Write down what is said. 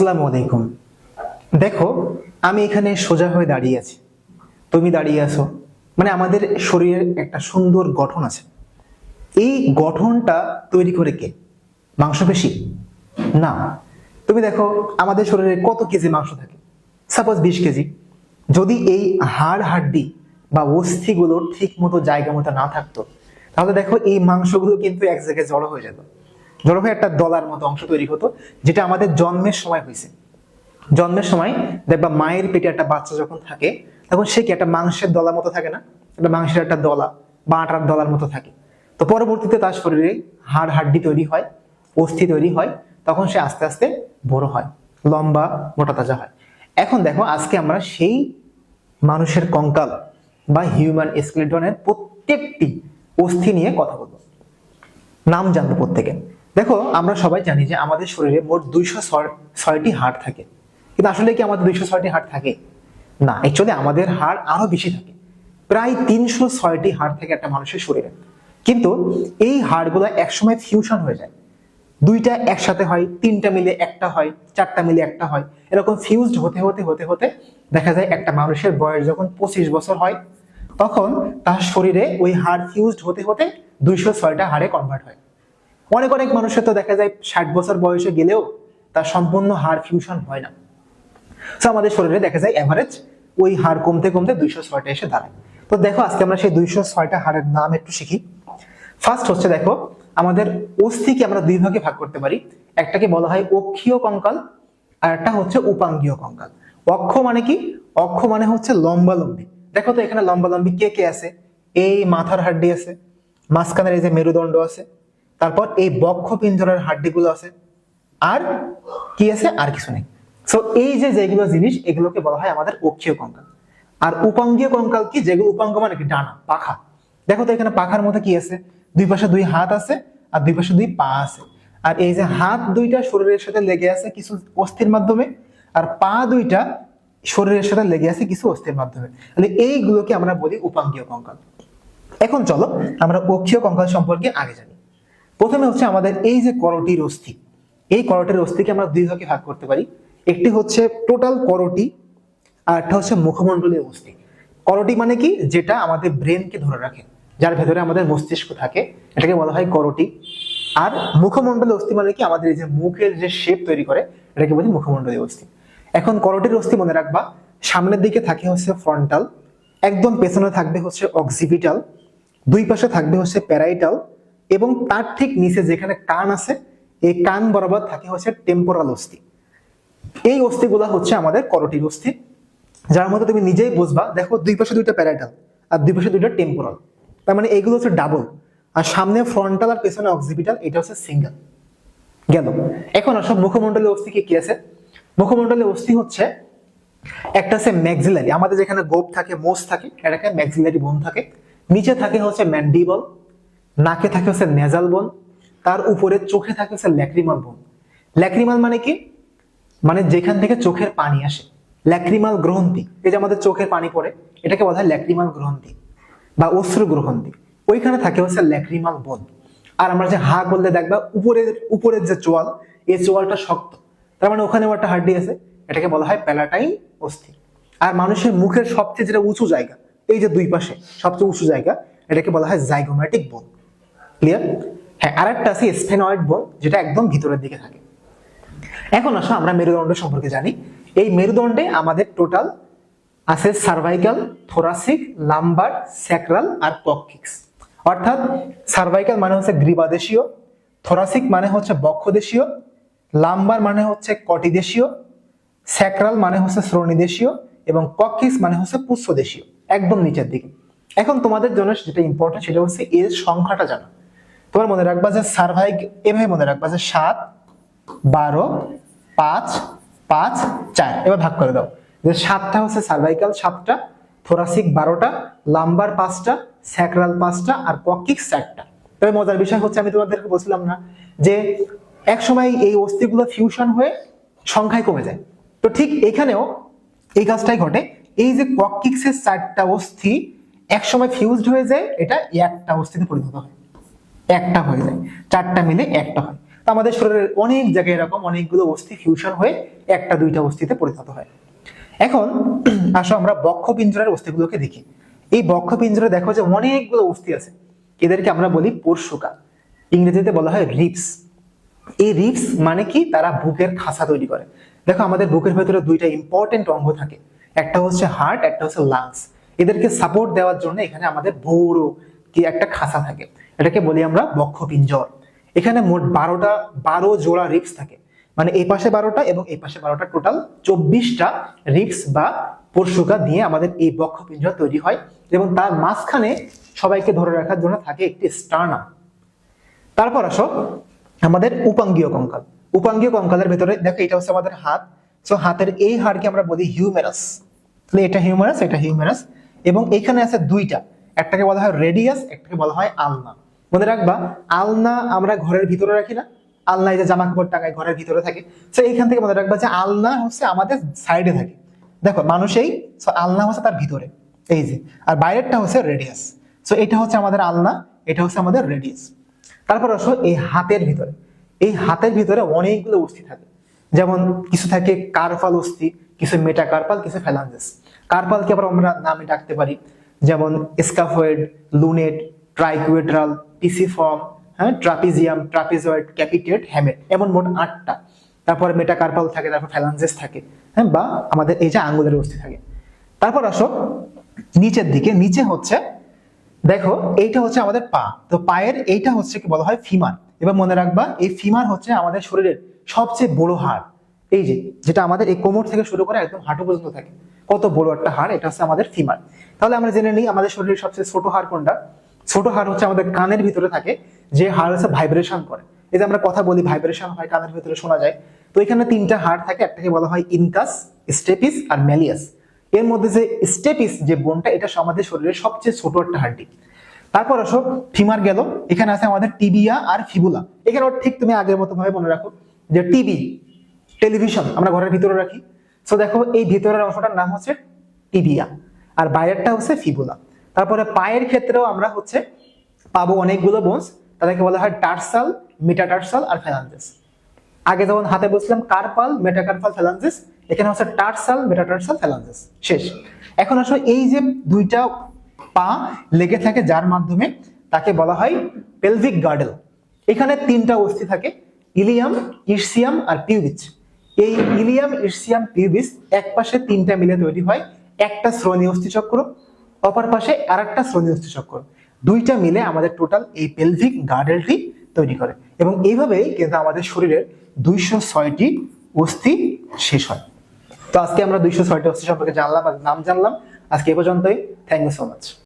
আসসালামু আলাইকুম। দেখো, আমি এখানে সোজা হয়ে দাঁড়িয়ে আছি। তুমি দাঁড়িয়ে আছো। মানে আমাদের শরীরের একটা সুন্দর গঠন আছে। এই গঠনটা তৈরি করে কে? মাংসপেশি? না। তুমি দেখো, আমাদের শরীরে কত কেজি মাংস থাকে? সাপোজ বিশ কেজি। যদি এই হাড় হাড্ডি বা অস্থিগুলো ঠিক মতো জায়গা মতো না থাকতো, তাহলে দেখো এই মাংসগুলো কিন্তু এক জায়গায় জড়ো হয়ে যেত। হয়ে একটা দলার মতো অংশ তৈরি হতো, যেটা আমাদের জন্মের সময় হয়েছে। জন্মের সময় দেখবা মায়ের পেটে একটা বাচ্চা যখন থাকে, তখন সে কি একটা মাংসের দলার মতো থাকে না? একটা মাংসের একটা দলা বা আটার দলার মতো থাকে। তো পরবর্তীতে তার শরীরে হাড় হাড্ডি তৈরি হয়, অস্থি তৈরি হয়, তখন সে আস্তে আস্তে বড় হয়, লম্বা, মোটা তাজা হয়। এখন দেখো, আজকে আমরা সেই মানুষের কঙ্কাল বা হিউম্যান স্কেলেটনের প্রত্যেকটি অস্থি নিয়ে কথা বলব। নাম জানব প্রত্যেকে। দেখো, আমরা সবাই জানি যে আমাদের শরীরে মোট দুইশো ছয়টি হাড় থাকে। কিন্তু আসলে কি আমাদের দুইশো ছয়টি হাড় থাকে? না অ্যাকচুয়ালি আমাদের হাড় আরও বেশি থাকে। প্রায় তিনশো ছয়টি হাড় থাকে একটা মানুষের শরীরে। কিন্তু এই হাড়গুলো একসময় ফিউশন হয়ে যায়। দুইটা একসাথে হয়, তিনটা মিলে একটা হয়, চারটা মিলে একটা হয়। এরকম ফিউজড হতে হতে হতে হতে দেখা যায় একটা মানুষের বয়স যখন পঁচিশ বছর হয়, তখন তার শরীরে ওই হাড় ফিউজড হতে হতে দুইশো ছয়টা হাড়ে কনভার্ট হয়। অনেক অনেক মানুষের তো দেখা যায় ষাট বছর বয়সে গেলেও তার সম্পূর্ণ হাড় ফিউশন হয় না। তো আমাদের শরীরে দেখা যায় এভারেজ ওই হাড় কমতে কমতে দুইশো ছয়টা এসে দাঁড়ায়। তো দেখো, আজকে আমরা সেই দুইশো ছয়টা হাড়ের নাম একটু শিখি। ফার্স্ট হচ্ছে দেখো, আমাদের অস্থিকে আমরা দুই ভাগে ভাগ করতে পারি। একটাকে বলা হয় অক্ষীয় কঙ্কাল, আর একটা হচ্ছে উপাঙ্গীয় কঙ্কাল। অক্ষ মানে কি? অক্ষ মানে হচ্ছে লম্বালম্বী। দেখো তো এখানে লম্বালম্বী কে কে আছে? এই মাথার হাড্ডি আছে, মাঝখানের এই যে মেরুদণ্ড আছে তারপর এই বক্ষ পিঞ্জরের হাড্ডিগুলো আছে। আর কি আছে? আর কিছু নেই। সো এই যে যেগুলো জিনিস, এগুলোকে বলা হয় আমাদের অক্ষীয় কঙ্কাল। আর উপাঙ্গীয় কঙ্কাল কি? যেগুলো উপাঙ্গ মানে কি? ডানা, পাখা। দেখো তো এখানে পাখার মধ্যে কি আছে? দুই পাশে দুই হাত আছে, আর দুই পাশে দুই পা আছে। আর এই যে হাত দুইটা শরীরের সাথে লেগে আছে কিছু অস্থির মাধ্যমে, আর পা দুইটা শরীরের সাথে লেগে আছে কিছু অস্থির মাধ্যমে। তাহলে এইগুলোকে আমরা বলি উপাঙ্গীয় কঙ্কাল। এখন চলো আমরা অক্ষীয় কঙ্কাল সম্পর্কে আগে জানি। প্রথমে হচ্ছে আমাদের এই যে করটির অস্থি, এই করটির অস্থিকে আমরা দুই ভাগে ভাগ করতে পারি। একটি হচ্ছে টোটাল করটি, আর একটা হচ্ছে মুখমণ্ডলীয় অস্থি। করটি মানে কি? যেটা আমাদের ব্রেনকে ধরে রাখে, যার ভেতরে আমাদের মস্তিষ্ক থাকে। এটাকে বলা হয় করটি। আর মুখমণ্ডলীয় অস্থি মানে কি? আমাদের এই যে মুখের যে শেপ তৈরি করে, এটাকে বলি মুখমণ্ডলীয় অস্থি। এখন করটির অস্থি মনে রাখবা, সামনের দিকে থাকে হচ্ছে ফ্রন্টাল একদম পেছনে থাকবে হচ্ছে অক্সিপিটাল দুই পাশে থাকবে হচ্ছে প্যারাইটাল এবং তার ঠিক নিচে যেখানে কান আছে, এই কান বরাবর থাকে হচ্ছে টেম্পোরাল অস্থি। এই অস্থিগুলো হচ্ছে আমাদের করটির অস্থি, যার মধ্যে তুমি নিজেই বুঝবা, দেখো দুই পাশে দুইটা প্যারাইটাল আর দুই পাশে দুইটা টেম্পোরাল তার মানে এইগুলো হচ্ছে ডাবল আর সামনে ফ্রন্টাল আর পেছনে অক্সিপিটাল এটা হচ্ছে সিঙ্গেল গেল। এখন আসব মুখমণ্ডলীয় অস্থি কি কি আছে? মুখমণ্ডলীয় অস্থি হচ্ছে, একটা আছে ম্যাক্সিলারি আমাদের যেখানে গোপ থাকে, মোষ থাকে, এটাকে ম্যাক্সিলারি বোন থাকে। নিচে থাকে হচ্ছে ম্যান্ডিবল নাকে থাকে হচ্ছে নেজাল বোন তার উপরে চোখে থাকে হচ্ছে ল্যাক্রিমাল বোন ল্যাক্রিমাল মানে কি? মানে যেখান থেকে চোখের পানি আসে। ল্যাক্রিমাল গ্রহন্তি এই যে আমাদের চোখের পানি পড়ে, এটাকে বলা হয় ল্যাক্রিমাল গ্রহন্তি বা অশ্রু গ্রহন্তি ওইখানে থাকে হচ্ছে ল্যাক্রিমাল বোন আর আমরা যে হা বললে দেখবা, উপরের উপরের যে চোয়াল, এই চোয়ালটা শক্ত। তার মানে ওখানেও একটা হাড্ডি আছে, এটাকে বলা হয় প্যালাটাইন অস্থি। আর মানুষের মুখের সবচেয়ে যেটা উঁচু জায়গা, এই যে দুই পাশে সবচেয়ে উঁচু জায়গা, এটাকে বলা হয় জাইগোম্যাটিক বোন ক্লিয়ার হ্যাঁ আর একটা আছে স্পেনয়েড বোন যেটা একদম ভিতরের দিকে থাকে। এখন আসো, আমরা মেরুদণ্ড সম্পর্কে জানি। এই মেরুদণ্ডে আমাদের টোটাল আছে সার্ভাইকাল থোরাসিক লাম্বার স্যাক্রাল আর পক্ষিক্স অর্থাৎ সার্ভাইকাল মানে হচ্ছে গ্রীবাদেশীয় থোরাসিক মানে হচ্ছে বক্ষদেশীয় লাম্বার মানে হচ্ছে কটিদেশীয় স্যাক্রাল মানে হচ্ছে শ্রোণীদেশীয় এবং কক্ষিক্স মানে হচ্ছে পুষ্পদেশীয় একদম নিচের দিকে। এখন তোমাদের জন্য যেটা ইম্পর্টেন্ট সেটা হচ্ছে এর সংখ্যাটা জানা। তোমার মনে রাখবা যে সার্ভাইক এভাবে মনে রাখবা যে সাত, বারো, পাঁচ পাঁচ, চার। এবার ভাগ করে দাও। যে সাতটা হচ্ছে সার্ভাইকাল সাতটা থোরাসিক বারোটা লাম্বার পাঁচটা স্যাক্রাল পাঁচটা আর পকিক্স চারটা। তবে মজার বিষয় হচ্ছে আমি তোমাদেরকে বলছিলাম না যে এক সময় এই অস্থিগুলো ফিউশন হয়ে সংখ্যায় কমে যায়। তো ঠিক এখানেও এই কাজটাই ঘটে। এই যে ককিক্সের চারটা অস্থি এক সময় ফিউজড হয়ে যায়, এটা একটা অস্থিতে পরিণত হয়। একটা হয়ে যায়। চারটা মিলে একটা হয়। তো আমাদের শরীরের অনেক জায়গায় এরকম অনেকগুলো অস্থি ফিউশন হয়ে একটা, দুইটা অস্থিতে পরিণত হয়। এখন আসো আমরা বক্ষ পিঞ্জরের অস্থিগুলোকে দেখি। এই বক্ষ পিঞ্জরে দেখো যে অনেকগুলো অস্থি আছে। এদেরকে আমরা বলি পরশুকা ইংরেজিতে বলা হয় রিপস এই রিপস মানে কি? তারা বুকের খাসা তৈরি করে। দেখো আমাদের বুকের ভেতরে দুইটা ইম্পর্টেন্ট অঙ্গ থাকে। একটা হচ্ছে হার্ট একটা হচ্ছে লাংস এদেরকে সাপোর্ট দেওয়ার জন্য এখানে আমাদের বড় কি একটা খাসা থাকে। এটাকে বলি আমরা বক্ষপিঞ্জর। এখানে মোট বারোটা, বারো জোড়া রিপস থাকে। মানে এই পাশে বারোটা এবং এই পাশে বারোটা টোটাল চব্বিশটা রিপস বা পরশুকা দিয়ে আমাদের এই বক্ষপিঞ্জর তৈরি হয় এবং তার মাঝখানে সবাইকে ধরে রাখার জন্য থাকে একটি স্টার্নাম। তারপর আসো আমাদের উপাঙ্গীয় কঙ্কাল। উপাঙ্গীয় কঙ্কালের ভেতরে, দেখো এটা হচ্ছে আমাদের হাত। সো হাতের এই হাড়কে আমরা বলি হিউমেরাস তাহলে এটা হিউমেরাস এটা হিউমেরাস এবং এখানে আছে দুইটা। একটাকে বলা হয় রেডিয়াস একটাকে বলা হয় আলনা মনে রাখবা, আলনা আমরা ঘরের ভিতরে রাখি না। আলনা এই যে জামা কাপড় টাঙায় ঘরের ভিতরে থাকে। তো এইখান থেকে মনে রাখবা যে আলনা হচ্ছে আমাদের সাইডে থাকে। দেখো মানুষেই সো আলনা হচ্ছে তার ভিতরে। এই যে, আর বাইরেরটা হচ্ছে রেডিয়াস সো এটা হচ্ছে আমাদের আলনা, এটা হচ্ছে আমাদের রেডিয়াস তারপর আসো এই হাতের ভিতরে। এই হাতের ভিতরে অনেকগুলো অস্থি থাকে। যেমন কিছু থাকে কার্পাল অস্থি, কিছু মেটা কার্পাল কিছু ফ্যালাঞ্জেস কার্পালকে আবার আমরা নামে ডাকতে পারি। যেমন স্কাফয়েড লুনেট ট্রাইকুয়েট্রাল পিসিফর্ম হ্যাঁ ট্রাপিজিয়াম ট্রাপিজয়েড ক্যাপিটেট হ্যামেট এমন মোট আটটা। তারপরে মেটাকার্পাল থাকে, তারপর ফ্যালাঞ্জেস থাকে হ্যাঁ বা আমাদের এই যে আঙ্গুলের অস্থি থাকে। তারপর আসো, নিচের দিকে, নিচে হচ্ছে, দেখো, এইটা হচ্ছে আমাদের পা। তো পায়ের এইটা হচ্ছে কি বলা হয় ফিমার। এবার মনে রাখবা, এই ফিমার হচ্ছে আমাদের শরীরের সবচেয়ে বড় হাড়। এই যে, যেটা আমাদের এই কোমর থেকে শুরু করে একদম হাঁটু পর্যন্ত থাকে। কত বড় একটা হাড়, এটা হচ্ছে আমাদের ফিমার। তাহলে আমরা জেনে নিই আমাদের শরীরের সবচেয়ে ছোট হাড় কোনটা? ছোট হাড় হচ্ছে আমাদের কানের ভিতরে থাকে, যে হাড় হচ্ছে ভাইব্রেশন করে। এই যে আমরা কথা বলি ভাইব্রেশন হয়, কানের ভিতরে শোনা যায়। তো এখানে তিনটা হাড় থাকে, একটাকে বলা হয় ইনকাস স্টেপিস আর ম্যালিয়াস এর মধ্যে যে স্টেপিস যে বোনটা এটা আমাদের শরীরের সবচেয়ে ছোট একটা হাড্ডি তারপর আসো ফিমার গেল। এখানে আছে আমাদের টিবিয়া আর ফিবুলা এখানে ঠিক তুমি আগের মতো ভাবে মনে রাখো যে টিভি টেলিভিশন আমরা ঘরের ভিতরে রাখি। সো দেখো, এই ভিতরের অংশটার নাম হচ্ছে টিবিয়া আর বাইরেরটা হচ্ছে ফিবুলা তারপরে পায়ের ক্ষেত্রেও আমরা হচ্ছে পাবো অনেকগুলো বোনস তাদেরকে বলা হয় টার্সাল, মেটাটার্সাল আর ফ্যালাঞ্জেস আগে যখন হাতে বসলাম কার্পাল, মেটাকার্পাল ফ্যালাঞ্জেস এখানে হচ্ছে টার্সাল, মেটাটার্সাল ফ্যালাঞ্জেস শেষ। এখন আসলে এই যে দুইটা পা লেগে থাকে যার মাধ্যমে তাকে বলা হয় পেলভিক গার্ডেল এখানে তিনটা অস্থি থাকে, ইলিয়াম, ইরসিয়াম আর পিউবিচ এই ইলিয়াম, ইরসিয়াম পিউবিস এক পাশে তিনটা মিলে তৈরি হয়, একটা শ্রোণী অস্থি চক্র অপর পাশে আর একটা শ্রোণী অস্থি চক্র দুইটা মিলে আমাদের টোটাল এই পেলভিক গার্ডেলটি তৈরি করে। এবং এইভাবেই কিন্তু আমাদের শরীরের দুইশো ছয়টি অস্থি শেষ হয়। তো আজকে আমরা দুইশো ছয়টি অস্থি সম্পর্কে জানলাম নাম জানলাম। আজকে এ পর্যন্তই। Thank you so much